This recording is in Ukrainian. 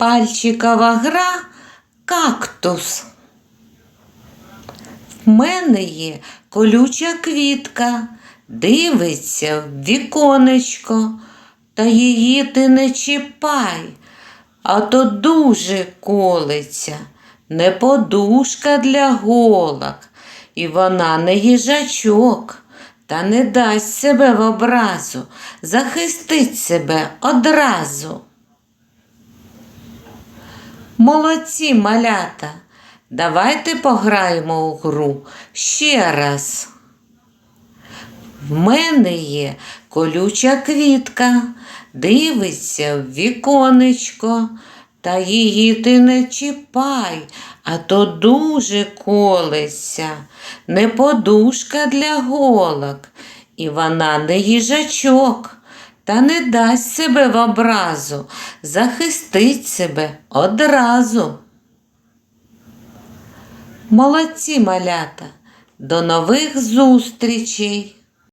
Пальчикова гра кактус. В мене є колюча квітка, дивиться в віконечко, та її ти не чіпай, а то дуже колиться, не подушка для голок, і вона не їжачок, та не дасть себе в образу, захистить себе одразу. Молодці, малята, давайте пограємо у гру. Ще раз. В мене є колюча квітка, дивиться в віконечко, та її ти не чіпай, а то дуже колеться, не подушка для голок, і вона не їжачок, та не дасть себе в образу, захистить себе одразу. Молодці малята, до нових зустрічей!